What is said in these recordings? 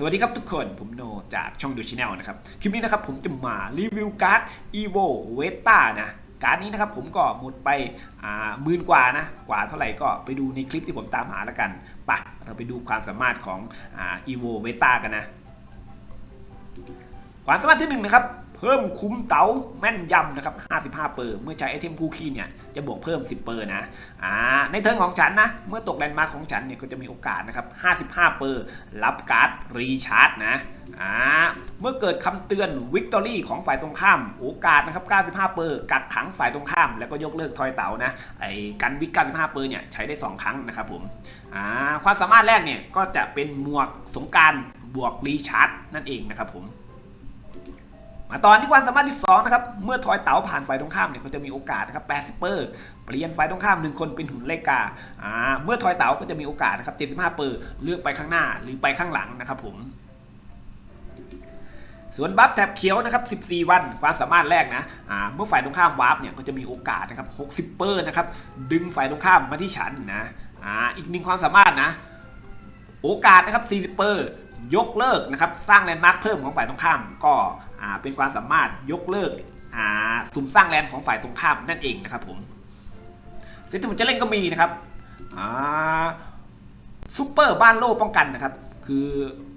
สวัสดีครับทุกคนผมโนจากช่องดูชแนลนะครับ คลิปนี้นะครับผมจะมารีวิวการ์ด evo veta นะการ์ดนี้นะครับผมก็หมดไปอ่าหมื่นกว่านะกว่าเท่าไหร่ก็ไปดูในคลิปที่ผมตามหาแล้วกันไปะเราไปดูความสามารถของอ่า evo veta กันนะ ความสามารถที่หนึ่งนะครับ เพิ่มคุ้มเต๋าแม่นยำนะครับ 55 เปอร์ เมื่อใช้ไอเทมคู่คีเนี่ย จะบวกเพิ่ม 10 เปอร์นะ อ่า ในเทิร์นของฉันนะ เมื่อตกแลนด์มาร์คของฉันเนี่ยก็จะมีโอกาสนะครับ 55 เปอร์ รับการ์ดรีชาร์จนะ อ่า เมื่อเกิดคำเตือนวิกตอรี่ของฝ่ายตรงข้าม โอกาสนะครับ 95 เปอร์ กักขังฝ่ายตรงข้าม แล้วก็ยกเลิกทอยเต๋านะ ไอ้กันวิก95 เปอร์เนี่ยใช้ได้ 2 ครั้งนะครับผม อ่า ความสามารถแรกเนี่ยก็จะเป็นหมวกสงการบวกรีชาร์จนั่นเองนะครับผม มาตอนที่ความสามารถที่ 2 นะครับ เมื่อทอยเต๋าผ่านฝ่ายตรงข้ามเนี่ยเขาจะมีโอกาสนะครับ80เปอร์เปลี่ยนฝ่ายตรงข้ามหนึ่งคนเป็นหุ่นเลกาอ่าเมื่อทอยเต๋าก็จะมีโอกาสนะครับ75เปอร์เลือกไปข้างหน้าหรือไปข้างหลังนะครับผมส่วนบัฟแท็บเขียวนะครับ 14 วัน ความสามารถแรกนะอ่าเมื่อฝ่ายตรงข้ามวาร์ปเนี่ยก็จะมีโอกาสนะครับ 60 เปอร์นะครับ ดึงฝ่ายตรงข้ามมาที่ฉันนะอ่าอีกหนึ่งความสามารถนะ โอกาสนะครับ 40 เปอร์ ยกเลิกนะครับ สร้างแลนด์มาร์คเพิ่มของฝ่ายตรงข้าม ก็ เป็นความสามารถยกเลิกอ่าสุ่มสร้างแลนของฝ่ายตรงข้ามนั่นเองนะครับผมเซตที่ผมจะเล่นก็มีนะครับอ่าซูเปอร์บ้านโล่ป้องกันนะครับ คือ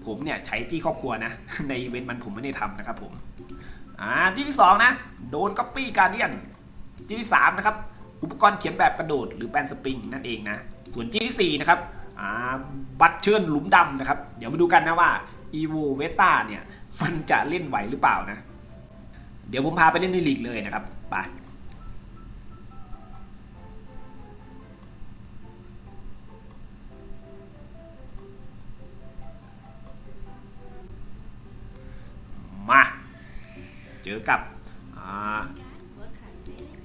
ผมเนี่ยใช้ที่ครอบครัวนะ ในอีเวนต์มันผมไม่ได้ทำนะครับผมอ่าที่ที่สองนะโดนก๊อปปี้การเดียนที่ที่สามนะครับอุปกรณ์เขียนแบบกระโดดหรือแบนสปริงนั่นเองนะ ส่วนที่ที่สี่นะครับอ่าบัตรเชิญหลุมดำนะครับ เดี๋ยวมาดูกันนะว่า evo veta เนี่ย มันจะเล่นไหวหรือเปล่านะ เดี๋ยวผมพาไปเล่นในลีกเลยนะครับไปมา เจอกับ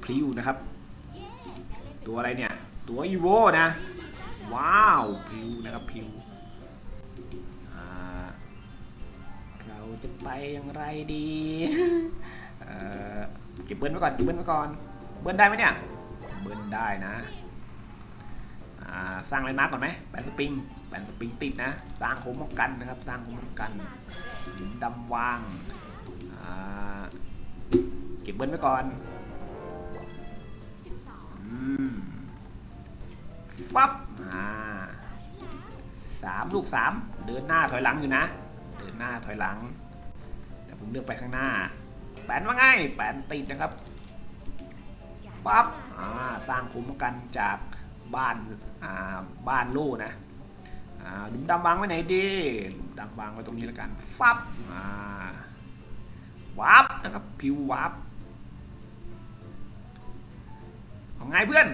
พริวนะครับ ตัวอะไรเนี่ย ตัวอีโวนะ ว้าวพิวนะครับพิว จะไปอย่างไรดีเก็บเบิ้ลไว้ก่อนเก็บเบิ้ลไว้ก่อน เบิ้ลได้ไหมเนี่ย เบิ้ลได้นะสร้างอะไรมาร์กก่อนไหมแปนสปริงแปนสปริงติดนะ สร้างโคมป้งกันนะครับ สร้างโคมป้งกันหลุมดำวางเก็บเบิ้ลไว้ก่อนอืมฟับสามลูกสามเดินหน้าถอยหลังอยู่นะ หน้าถอยหลัง แต่ผมเลือกไปข้างหน้า แปนว่าไงแปนติดนะครับปั๊บอ่าสร้างคุ้มกันจากบ้านอ่าบ้านลู่นะอ่าหลุมดำวางไว้ไหนดีหลุมดำวางไว้ตรงนี้แล้วกันฟับอ่าวาร์ปนะครับพิววาร์ปเอาไงเพื่อน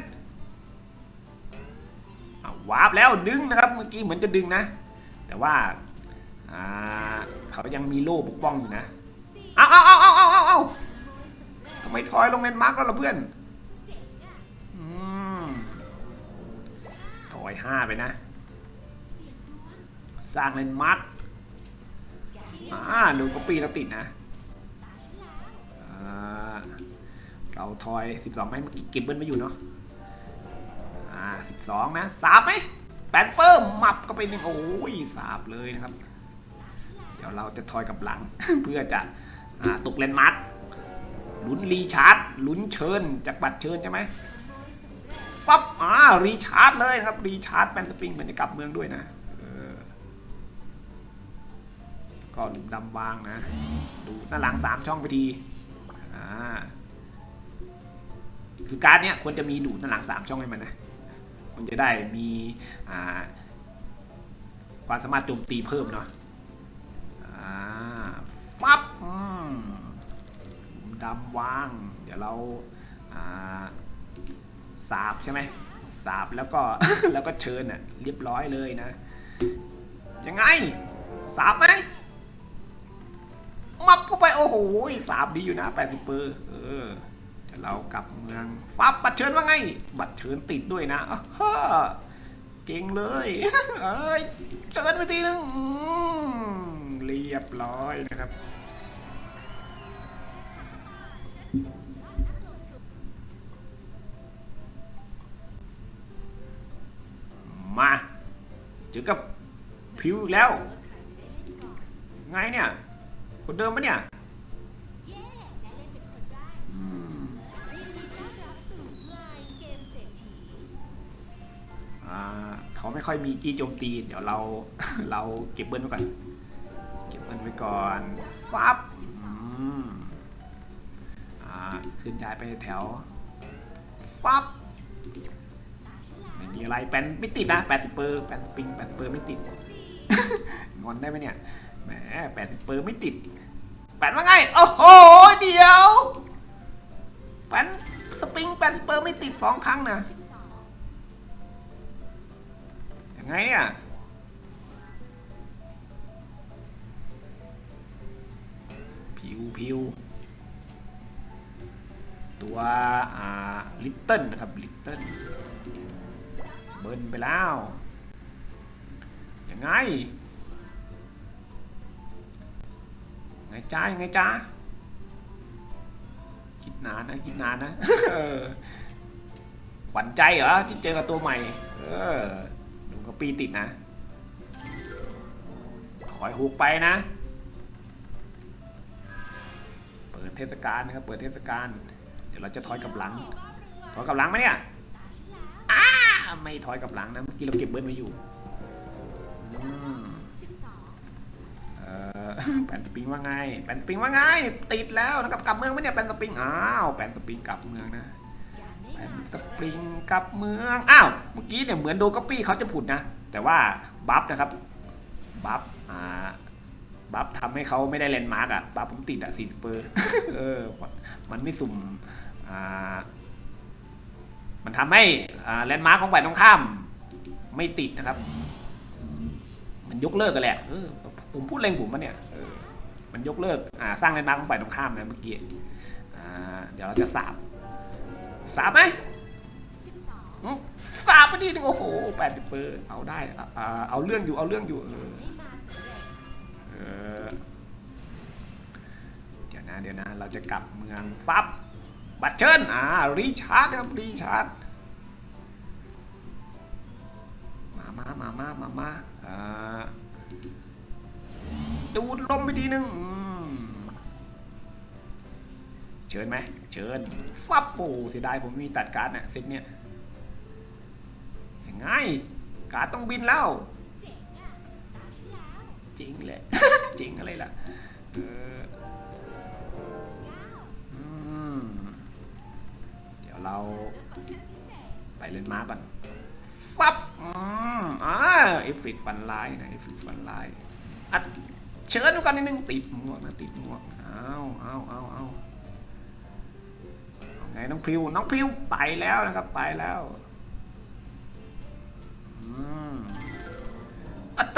อวาร์ปแล้วดึงนะครับเมื่อกี้เหมือนจะดึงนะ แต่ว่าอ่า เขายังมีโล่ปกป้องอยู่นะ เอาเอาเอาเอาเอาเอาเอาทำไมถอยลงแมนมาร์กแล้วล่ะเพื่อนอืมถอยห้าไปนะ สร้างแลนด์มาร์กอ่าโดนก๊อปปี้แล้วติดนะอ่าเราทอย 12ไหมเมื่อกี้เก็บเบิ้ลไม่อยู่เนาะ อ่าสิบสองนะสาบไหมแปนเฟิร์มมับก็ไปหนึ่งโอ้ยสาบเลยนะครับเดี๋ยวเราจะทอยกับหลัง เพื่อจะตกเลนมาร์คลุ้นรีชาร์จลุ้นเชิญจากบัตรเชิญใช่ไหมฟับอ่ารีชาร์จเลยครับ รีชาร์จแปนสปริงมันจะกลับเมืองด้วยนะก็หลุมดำวางนะ ดูหน้าหลังสามช่องไปทีอ่าคือการ์ดเนี้ยควรจะมีดูหน้าหลังสามช่องให้มันนะ มันจะได้มีอ่าความสามารถโจมตีเพิ่มเนาะ อ่าฟับดำวาง เดี๋ยวเราอ่าสาบใช่ไหมสาบแล้วก็แล้วก็เชิญอะเรียบร้อยเลยนะ ยังไง สาบไหมมับเข้าไป โอ้โหสาบดีอยู่นะแปดสิบเปอร์เออเดี๋ยวเรากลับเมืองฟับบัตรเชิญว่าไง บัตรเชิญติดด้วยนะเก่งเลย เอ้ยเชิญไปทีนึง เรียบร้อยนะครับ มาเจอกับผิวอีกแล้ว ไงเนี่ย คนเดิมปะเนี่ยเย้ได้เล่นเป็นคนแรกอืมยินดีต้อนรับสู่ไลน์เกมเศรษฐีอ่าเขาไม่ค่อยมีจี้โจมตี เดี๋ยวเราเราเก็บเบิ้ลไว้ก่อน เก็บเบิ้ลไว้ก่อนฟับอืมอ่าขึ้นย้ายไปแถวฟับไม่มีอะไรแปนไม่ติดนะ 80 เปอร์80ปิง80 เปอร์ไม่ติด งอนได้ไหมเนี่ยแหม80 เปอร์ไม่ติดแปนว่าไง โอ้โห เดี๋ยวแปนสปริง80 เปอร์ไม่ติดสองครั้งนะยังไงเนี่ย ผิวผิวตัวอ่าลิตเติ้ลนะครับลิตเติ้ลเบิร์นไปแล้ว ยังไง ไงจ้ายังไงจ้าคิดนานนะ คิดนานนะหวั่นใจเหรอ ที่เจอกับตัวใหม่ เออดูก็ปีติดนะถอยหุกไปนะ เปิดเทศกาลนะครับ เปิดเทศกาล เดี๋ยวเราจะถอยกับหลัง ถอยกับหลังไหมเนี่ยอ้าไม่ถอยกับหลังนะเมื่อกี้เราเก็บเบิร์นไว้อยู่แปนสปริงว่าไงแปนสปริงว่าไง ติดแล้วนะครับกลับเมืองไหมเนี่ยแปนสปริง อ้าวแปนสปริงกลับเมืองนะอย่าได้แปนสปริงกลับเมือง อ้าว เมื่อกี้เนี่ยเหมือนโดนก๊อปปี้เขาจะผุดนะ แต่ว่าบัฟนะครับ บัฟ อ่า บัฟทำให้เขาไม่ได้เลนด์มาร์กอะบัฟผมติดอะสี่เปอร์เออ มันไม่สุ่มอ่ามันทำให้อ่าแลนด์มาร์กของฝ่ายตรงข้าม ไม่ติดนะครับ มันยกเลิกกันแหละเออผมพูดเล่งผมปะเนี่ยเออมันยกเลิกอ่าสร้างแลนด์มาร์กของฝ่ายตรงข้ามนะเมื่อกี้อ่าเดี๋ยวเราจะสาบสาบไหมสิบสองอืมสาบไปทีนึงโอ้โหแปดสิบเปอร์เอาได้อะอ่าเอาเรื่องอยู่เอาเรื่องอยู่ ออเดี๋ยวนะเดี๋ยวนะ เราจะกลับเมืองปั๊บ บัตเชิญอ่ารีชาร์ดครับรีชาร์ดมามามามามามาอ่าดูดลมไปทีนึงเชิญไหมเชิญฟับโอ้เสียดายผมมีตัดการ์ดเนี่ยเซตเนี่ยยังไงการ์ดต้องบินแล้ว จริงแหละจริงอะไรล่ะเออเดี๋ยวเราไปเล่นม้าก่อนปั๊บอ่าเอฟเฟกต์ฟันลายนะเอฟเฟกต์ฟันลายอัดเชิญดูกันนิดนึงติดหมวกนะติดหมวกเอาเอาเอาเอาไงน้องพิวน้องพิวไปแล้วนะครับไปแล้ว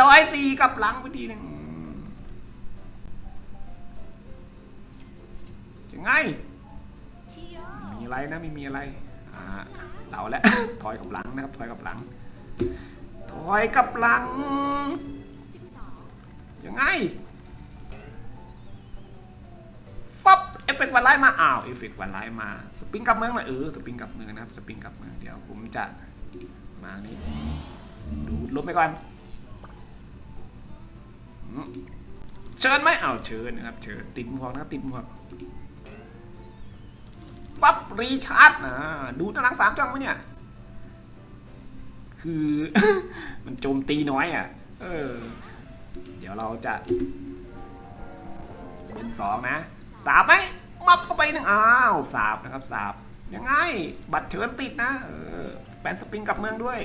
อัดต่อยสี่กับหลังไปทีหนึ่งอืมยังไงชิโยมีอะไรนะไม่มีอะไรเราแหละถอยกับหลังนะครับ ถอยกับหลัง ถอยกับหลังยังไงปั๊บเอฟเฟกต์วันไลท์มาอ้าวเอฟเฟกต์วันไลท์มาสปริงกับเมืองน่อยเออสปริงกับเมืองนะครับสปริงกับเมืองเดี๋ยวผมจะมานี่ดูดลบไปก่อน เชิญไหมเอ้าเชิญนะครับเชิญติดหมวกนะครับติดหมวกปั๊บรีชาร์จนะดูตารางสามจ้องไหมเนี่ย คือ มันโจมตีน้อยอะ เออ เดี๋ยวเราจะ เป็นสองนะสาบไหมมับเข้าไปหนึ่งอ้าวสาบนะครับสาบยังไง บัตรเชิญติดนะ เออแปนสปริงกับเมืองด้วย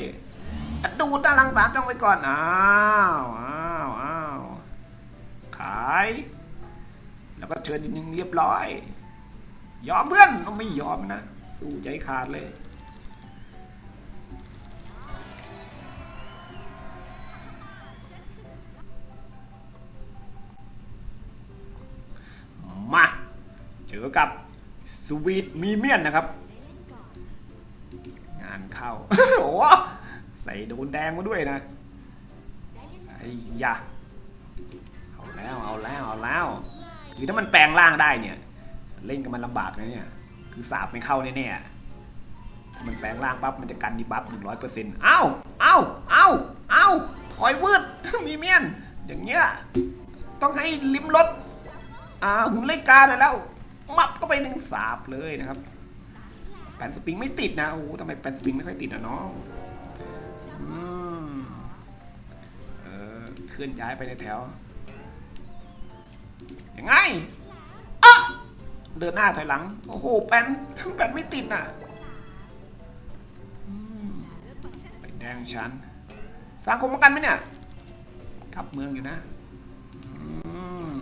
ดูตารางสามจ้องไว้ก่อนอ้าวอ้าาย แล้วก็เชิญอีกหนึ่งเรียบร้อย ยอมเพื่อนเราไม่ยอมนะ สู้ใจขาดเลยมาเจอกับสวีทมีเมียนนะครับ งานเข้า โอ้ใส่โดนแดงมาด้วยนะไอ้ยา แล้วเอาแล้วเอาแล้วคือถ้ามันแปลงร่างได้เนี่ย เล่นกับมันลำบากนะเนี่ย คือสาบไม่เข้าแน่ๆถ้ามันแปลงร่างปั๊บมันจะกันดีบัฟหนึ่งร้อยเปอร์เซ็นต์เอ้าเอ้าเอ้าเอ้าถอยวืดมีเมียน อย่างเงี้ยต้องให้ลิมรถอ่าหุ่นไล่กาหน่อยแล้ว มับก็ไปหนึ่งสาบเลยนะครับแผ่นสปริงไม่ติดนะโอ้โหทำไมแผ่นสปริงไม่ค่อยติดอะน้องอืมเออเคลื่อนย้ายไปในแถว ยังไงอะเดินหน้าถอยหลัง โอ้โห แป้นแป้นไม่ติดน่ะอืมไปแดงชั้นสร้างคมกันไหมเนี่ยกลับเมืองอยู่นะอืม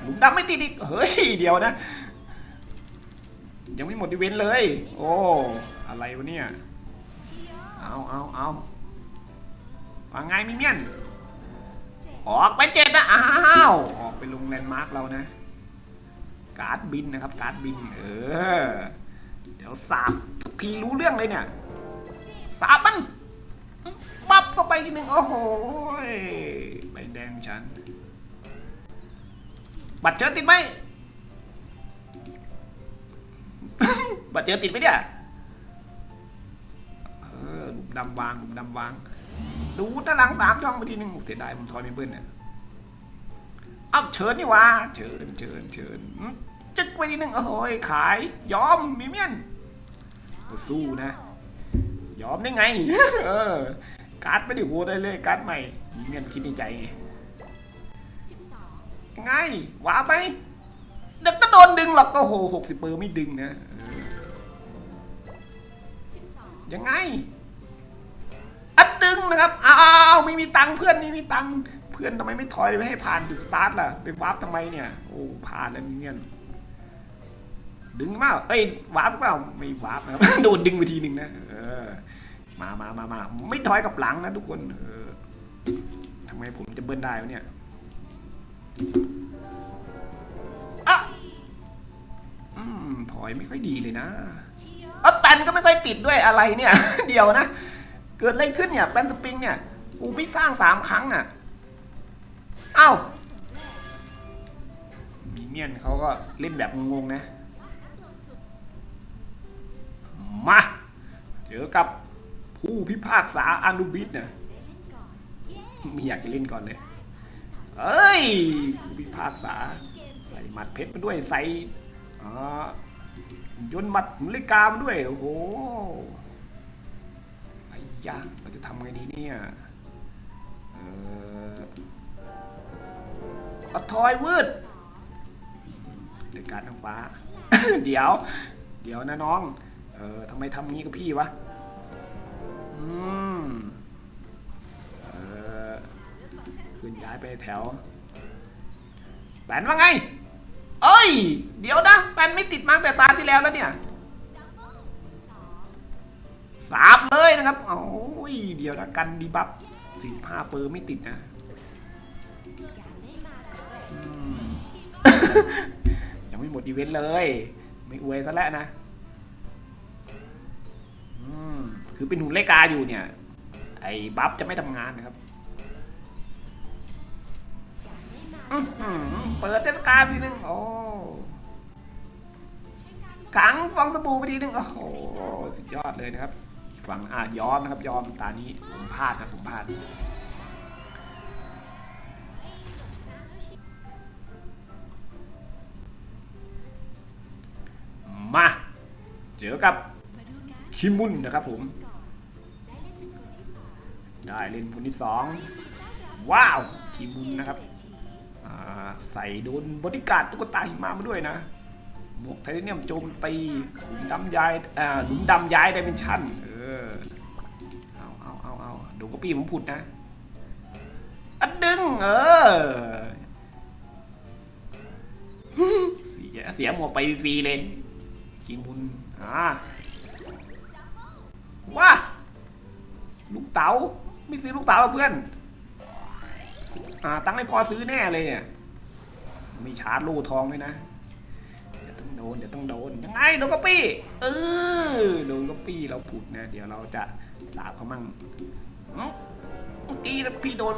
หลุมดำไม่ติดอีก เฮ้ย เดี๋ยวนะ ยังไม่หมดอีเวนต์เลย โอ้ อะไรวะเนี่ย เอาเอาเอาว่าไงมิเมียน ออกไปเจ็ดนะอ้าวออกไปลงแลนด์มาร์กเรานะ การ์ดบินนะครับ การ์ดบิน เออ เดี๋ยวสาบทีรู้เรื่องเลยเนี่ยสาบมันปั๊บก็ไปทีหนึ่งโอ้โหใบแดงฉัน บัตรเจอติดไหมบัตรเจอติดไหมเนี่ยเออหลุมดำวางหลุมดำวาง ดูตารางสามช่องไปทีหนึ่งเสียดายผมทอยไม่เบิ้ลเนี่ยเอาเชิญนี่วะเชิญเชิญเชิญจึกไปทีหนึ่งโอ้โหยขายยอมมีเมียนสู้นะ ยอมได้ไง เออ การ์ดไม่ได้โหวตได้เลยการ์ดใหม่มีเมียนคิดในใจไงไงหวาไปเด็กก็โดนดึงหรอกโอ้โหหกสิบเปอร์ไม่ดึงนะยังไง นะครับ อ้าวไม่มีตังค์เพื่อนไม่มีตังค์เพื่อนทำไมไม่ถอยไปให้ผ่านจุดสตาร์ทล่ะไปวาร์ปทำไมเนี่ยโอ้ผ่านแล้วเงี้ยดึงมาเอ้ยวาร์ปหรือเปล่าไม่วาร์ปนะครับโดนดึงไปทีหนึ่งนะเออมามามามาไม่ถอยกับหลังนะทุกคนเออทำไมผมจะเบิ้ลได้วะเนี่ยอะอืมถอยไม่ค่อยดีเลยนะเออแปนก็ไม่ค่อยติดด้วยอะไรเนี่ย เดียวนะ เกิดอะไรขึ้นเนี่ยแปนสปริงเนี่ยกูไม่สร้างสามครั้งอะเอ้ามีเมียนเขาก็เล่นแบบงงๆนะ มา เจอกับผู้พิพากษาอนุบิดเนี่ยไม่อยากจะเล่นก่อนเลย เอ้ยผู้พิพากษา ใส่หมัดเพชรมาด้วยใส่อ่ายนต์หมัดมลิกามาด้วย โอ้โห ยาเราจะทำไงดีเนี่ย เออเอทอยวืดเด็กการทางฟ้า เดี๋ยว เดี๋ยวนะน้อง เออทำไมทำงี้กับพี่วะ อืม เออขึ้นย้ายไปแถว แปนว่าไง เอ้ย เดี๋ยวนะ แปนไม่ติดมาตั้งแต่ตาที่แล้วแล้วเนี่ย สาบเลยนะครับโอ้ยเดี๋ยวนะกันดีบัฟสิบห้าเฟอร์ไม่ติดนะยังไม่หมดอีเวนต์เลย ไม่อวยซะแล้วนะคือเป็นหุ่นเลกาอยู่เนี่ย ไอ้บัฟจะไม่ทำงานนะครับเปิดเทศกาลทีนึงโอ้ขังฟองสบู่ไปทีนึงโอ้โหสุดยอดเลยนะครับ ฝั่งอะยอมนะครับยอมตานี้ผมพลาดครับผมพลาดมาเจอกับคิมุนนะครับผม ได้เล่นคนที่สองว้าวคิมุนนะครับใส่โดนบริการตุ๊กตาหิมะมาด้วยนะหมวกไทเทเนียมโจมตีหลุมดำย้ายหลุมดำย้ายไดเมนชั่นเอ อ เอาเอาเอาเอาดูก็ปีผมผุดนะ อันดึง เออ เสียเสียหมวกไปฟรีเลยคิมุนอ่าว้าลูกเต๋าไม่ซื้อลูกเต๋าเพื่อน อ่า ตั้งให้พอซื้อแน่เลยเนี่ยมีชาร์จลูกทองด้วยนะ โดนเดี๋ยวต้องโดนยังไงโดนก็ปี้เออโดนก็ปี้เราผุดนะเดี๋ยวเราจะสาบเขามั่งเมื่อกี้พี่โดน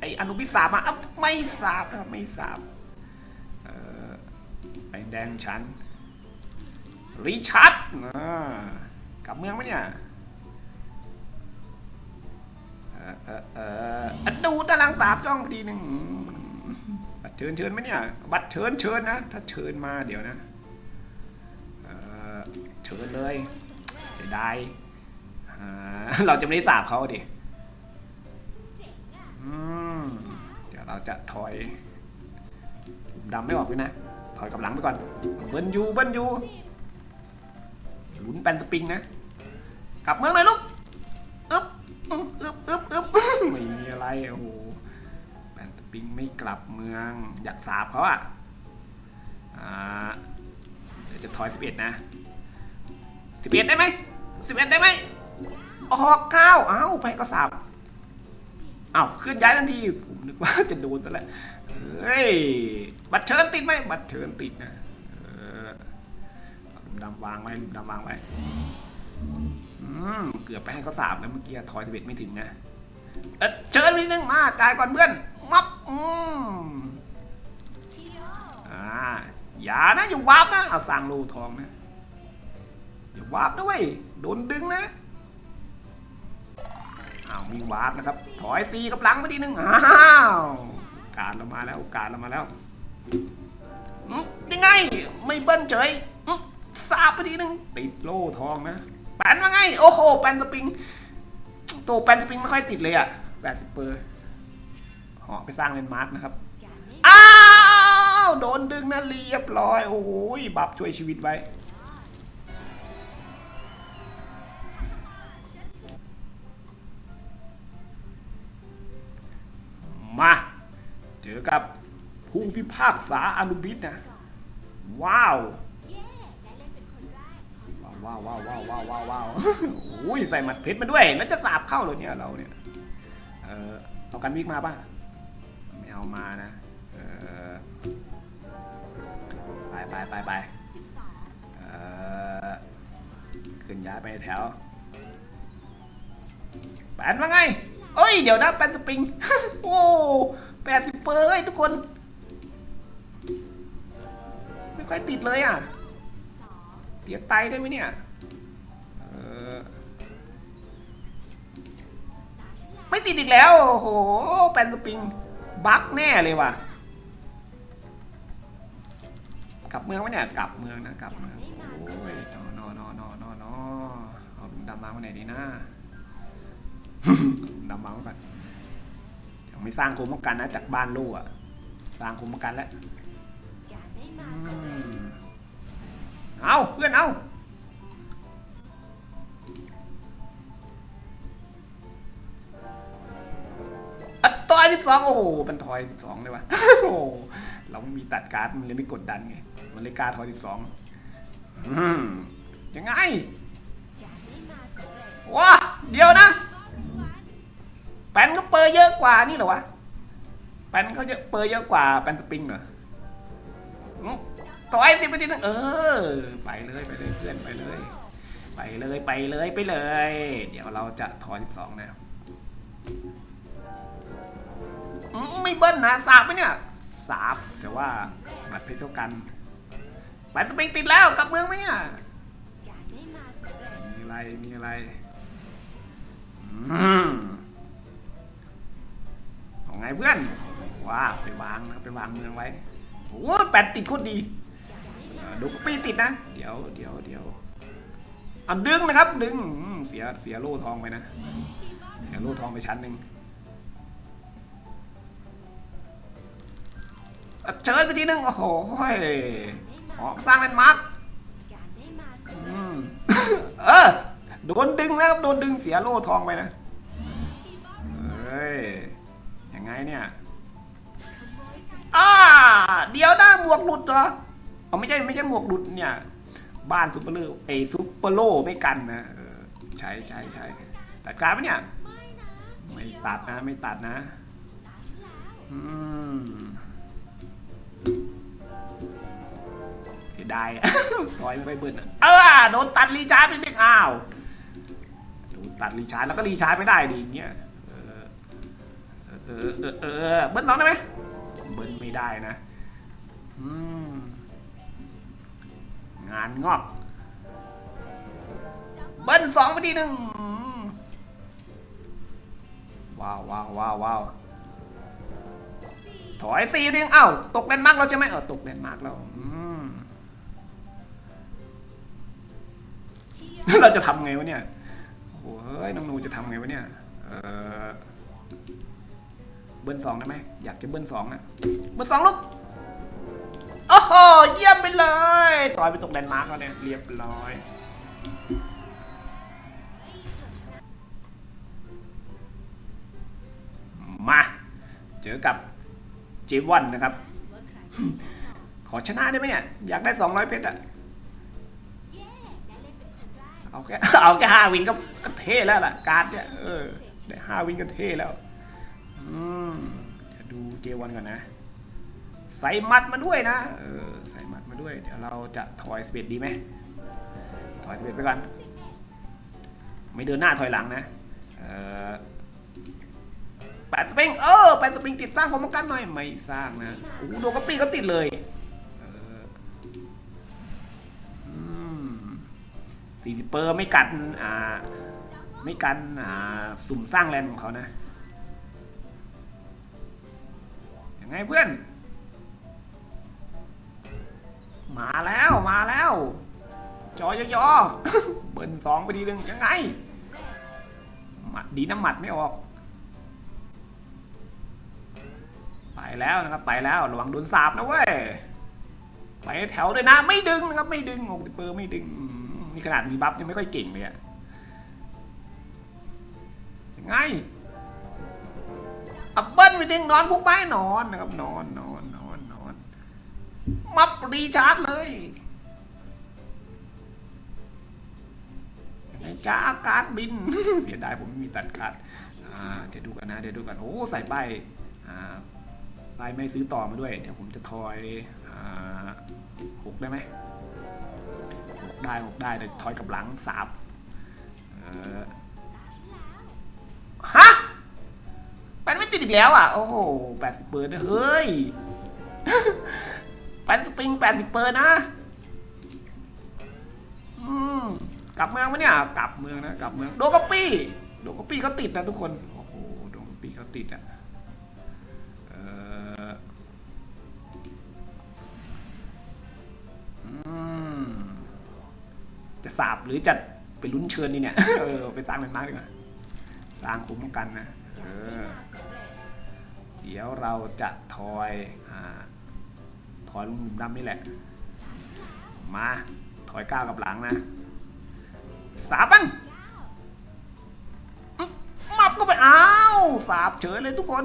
ไอ้อนุบิสาบมาอะไม่สาบนะครับไม่สาบเออไปแดงชั้นริชาร์ดกลับเมืองไหมเนี่ยเออเออเออดูตารางสามจ้องพอดีหนึ่งบัตรเชิญเชิญไหมเนี่ย บัตรเชิญเชิญนะ ถ้าเชิญมาเดี๋ยวนะ เชิญเลยเสียดายเราจะไม่ได้สาบเขาดิเดี๋ยวเราจะถอยดำไม่ออกเลยนะ ถอยกำลังไปก่อน เบิ้ลยูเบิ้ลยูลุ้นแปนสปริงนะ กลับเมืองเลยลูกอึ๊บอึ๊บอึ๊บอึ๊บอึ๊บไม่มีอะไร โอ้โห แปนสปริงไม่กลับเมือง อยากสาบเขาอะ อ่า เดี๋ยวจะถอยสิบเอ็ดนะ สิบเอ็ดได้ไหมสิบเอ็ดได้ไหมออกข้าวอ้าวไปก็สาบอ้าวขึ้นย้ายทันที ผมนึกว่าจะโดนซะแล้วเฮ้ย บัตรเชิญติดไหมบัตรเชิญติดนะเออเอาหลุมดำวางไว้ลุมดำวางไว้อืมเกือบไปให้เขาสาบแล้วเมื่อกี้ทอยทเบ็ดไม่ถึงนะเออเชิญนิดนึงมาจ่ายก่อนเพื่อนมับอืมอ่าอย่านะอย่าวาบนะเอาสั่งโลทองนะ อย่าวาบนะเว้ยโดนดึงนะอ้าวมีวาร์ปนะครับ ถอยซีกับหลังไปทีนึงอ้าวกาสเรามาแล้วกาสเรามาแล้วยังไง ไม่เบิ้ลเฉยสาบไปทีนึงติดโล่ทองนะแปนว่าไง โอ้โหแปนสปริงตัวแปนสปริงไม่ค่อยติดเลยอะแปดสิบเปอร์หาะไปสร้างเลนมาร์กนะครับอย่าได้อ้าวโดนดึงนะเรียบร้อย โอ้ยบับช่วยชีวิตไว้ กับผู้พิพากษาอนุบิดนะ ว้าว ว้าวว้าวว้าวว้าวว้าวว้าวว้าวโอ้ยใส่หมัดเพชรมาด้วยแล้วจะสาบเข้าเลยเนี่ยเราเนี่ย เออเอากันวิกมาป่ะ ไม่เอามานะ เออไปไปไปไปเออขึ้นย้ายไปแถวแปนว่าไง เอ้ย เดี๋ยวนะแปนสปริง โอ้แปดสิบเปอร์เอ้ทุกคน ไม่ค่อยติดเลยอะสองเตียไตได้ไหมเนี่ยเออไม่ติดอีกแล้ว โอ้โห แปนสปริง บั๊กแน่เลยว่ะ กลับเมืองไหมเนี่ย กลับเมืองนะ กลับเมือง โอ้ยนอนอนอนอนอนอเอาลุงดำมาไว้ไหนดีนะ ลุงดำมาไว้ก่อนยังไม่สร้างคุมป้องกันนะจากบ้านลูกอะสร้างคุมป้องกันแล้วเอาเพื่อนเอาอัตอยสิบสองโอ้โหมันทอยสิบสองเลยวะโอ้เราไม่มีตัดการ์ดมันเลยไม่กดดันไงมันเลยกาทอยสิบสองยังไงว้าเดี๋ยวนะ แปนก็เปอร์เยอะกว่านี่เหรอวะแปนเขาเยอะเปอร์เยอะกว่าแปนสปริงเหรอต่อยสิบไปทีนึงเออ ไปเลยไปเลยเพื่อนไปเลย ไปเลยไปเลยไปเลย เดี๋ยวเราจะถอยสิบสองนะอืมไม่เบิ้ลนะสาบไหมเนี่ยสาบแต่ว่าบัตรเพชรเท่ากันแปนสปริงติดแล้วกลับเมืองไหมเนี่ยมีอะไรมีอะไรอืม ไงเพื่อนว้าไปวางนะไปวางเมืองไว้โอ้แปดติดโคตรดีดูกปีติดนะ เดี๋ยวเดี๋ยวเดี๋ยวอะดึงนะครับ ดึงเสียเสียโล่ทองไปนะ เสียโล่ทองไปชั้นหนึ่งอะเชิญไปทีนึงโอ้โหออกสร้างเป็นมาร์กเออโดนดึงนะครับโดนดึงเสียโล่ทองไปนะเฮ้ย ไงเนี่ยอ่าเดี๋ยวนะหมวกหลุดเหรอเอาไม่ใช่ไม่ใช่หมวกหลุดเนี่ย บ้านซุปเปอร์เลอร์ไอซุปเปอร์โลไม่กันนะเออใช่ใช่ใช่ตัดการไหมเนี่ยไม่นะไม่ตัดนะไม่ตัดนะอืมเสียดายอะถอยไม่ไปเบิ้ลอะเออโดนตัดรีชาร์จไปนิดอ้าวโดนตัดรีชาร์จแล้วก็รีชาร์จไม่ได้ดิอย่างเงี้ยเออ เออเออเออเบิ้ลน้องได้ไหมเบิ้ลไม่ได้นะอืมงานงอก เบิ้ลสองไปทีหนึ่งว้าวว้าวว้าวว้าวถอยสี่เรียงเอ้าตกแลนด์มาร์กเราใช่ไหมเออตกแลนด์มาร์กเราอืมเราจะทำไงวะเนี่ยโอ้ยน้องหนูจะทำไงวะเนี่ย เออ เบิ้ลสองได้ไหมอยากจะเบิ้ลสองอะเบิ้ลสองลูกโอ้โหเยี่ยมไปเลยต่อยไปตกแลนด์มาร์กแล้วเนี่ยเรียบร้อยมาเจอกับเจวันนะครับ ขอชนะได้ไหมเนี่ย อยากได้ 200 เพชรอะเย้ได้เล่นเป็นคนแรกเอาแค่เอาแค่ห้าวินก็ก็เท่แล้วล่ะ การ์ดเนี่ยเออได้ห้าวินก็เท่แล้ว อืมเดี๋ยวดูเจวันก่อนนะ ใส่มัดมาด้วยนะ เออ ใส่มัดมาด้วย เดี๋ยวเราจะถอยสเปดดีไหม ถอยสเปดไปก่อน ไม่เดินหน้าถอยหลังนะ เออแปดสปริง เออแปดสปริงติดสร้างความป้องกันหน่อย ไม่สร้างนะ โอ้โหโดนกระปี้ก็ติดเลยอืมสี่สิบเปอร์ไม่กัน อ่า ไม่กัน อ่า สุ่มสร้างแลนของเขานะ ยังไงเพื่อน มาแล้วมาแล้ว จอยยอเบิ้ลสองไปทีหนึ่งยังไงหมัดดีน้ำหมัดไม่ออก ไปแล้วนะครับไปแล้วระวังโดนสาบนะเว้ยไปแถวด้วยนะ ไม่ดึงนะครับไม่ดึงหกสิบเปอร์ไม่ดึงอืมนี่ขนาดมีบัฟยังไม่ค่อยเก่งเลยอะยังไง อับเบิ้ลไปดึงนอนพวกไม้นอนนะครับนอนนอนนอนนอนมับรีชาร์จเลยไงจ้าการ์ดบิน เสียดายผมไม่มีตัดการ์ดเดี๋ยวดูกันนะเดี๋ยวดูกันโอ้ใส่ใบอ่าใบไม่ซื้อต่อมาด้วย เดี๋ยวผมจะทอยอหกได้ไหมหกได้หกได้แต่ทอยกับหลังสามฮะ ปดไม่ติดอีกแล้วอะ โอ้โหแปดสิบเปอร์นะเฮ้ยแปดสปริงแปดสิบเปอร์นะอืมกลับเมืองไหมเนี่ย กลับเมืองนะ กลับเมือง โดกปี้ โดกปี้เขาติดนะทุกคน โอ้โห โดกปี้เขาติดอะเออจะสาบหรือจะไปลุ้นเชิญนี่เนี่ย เออ ไปสร้างเป็นมากดีกว่า สร้างคุ้มกันนะ เดี๋ยวเราจะทอยอ่าถอยลุมดำนี่แหละ มาถอยก้าวกับหลังนะสาบันมับก็ไปอ้าวสาบเฉยเลยทุกคน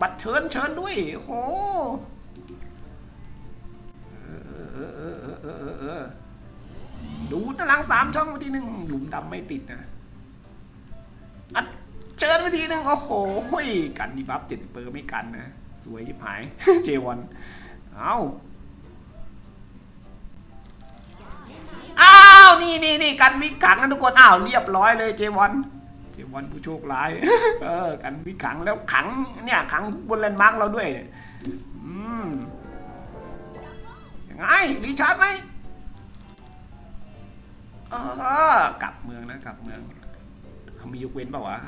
บัตรเชิญเชิญด้วยโอ้โหเออเออเออเออดูตารางสามช่องไปทีหนึ่งหลุมดำไม่ติดนะ เชิญไปทีหนึ่งโอ้โหกันดีบัฟเจ็ดเปอร์ไม่กันนะ สวยยิบหาย เจวันเอาอ้าวนี่นี่นี่กันวิกขังนะทุกคนอ้าวเรียบร้อยเลยเจวันเจวันผู้โชคร้าย เออ กันวิกขังแล้วขังเนี่ยขังบนแลนด์มาร์กเราด้วยเนี่ยอืมยังไงรีชาร์จไหมเออกลับเมืองนะกลับเมืองเขามียกเว้นเปล่าวะ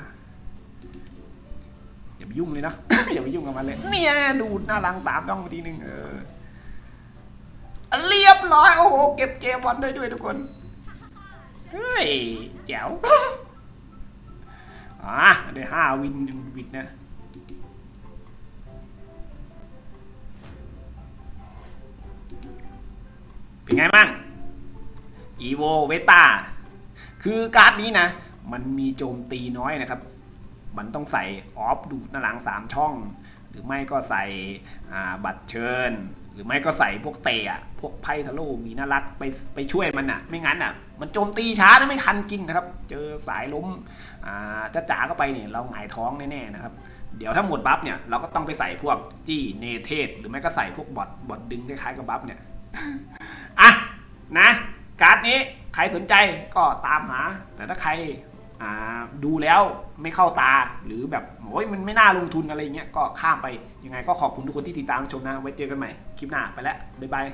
อย่าไปยุ่งเลยนะ อย่าไปยุ่งกับมันเลย เนี่ยดูดหน้าหลังตามต้องทีหนึ่งเออ เรียบร้อยโอ้โหเก็บเจมวันได้ด้วยทุกคน เฮ้ยแจ๋วอะได้ห้าวินวินนะเป็นไงบ้างอีโวเวตาคือการ์ดนี้นะ มันมีโจมตีน้อยนะครับ มันต้องใส่ออฟดูดหน้าหลังสามช่อง หรือไม่ก็ใส่บัตรเชิญ หรือไม่ก็ใส่พวกเตะพวกไพ่ทะโลมีน่ารักไปไปช่วยมันอะ ไม่งั้นอะ มันโจมตีช้านะไม่คันกินนะครับ เจอสายล้มอ่าจะจ๋าเข้าไปเนี่ยเราหงายท้องแน่ๆนะครับเดี๋ยวถ้าหมดบัฟเนี่ยเราก็ต้องไปใส่พวกจี้เนเทศ หรือไม่ก็ใส่พวกบอทบอทดึงคล้ายๆกับบัฟเนี่ยอะนะ การ์ดนี้ใครสนใจก็ตามหา แต่ถ้าใคร ดูแล้วไม่เข้าตาหรือแบบโอ้ยมันไม่น่าลงทุนอะไรเงี้ยก็ข้ามไปยังไงก็ขอบคุณทุกคนที่ติดตามชมนะ ไว้เจอกันใหม่คลิปหน้าไปแล้วบ๊ายบาย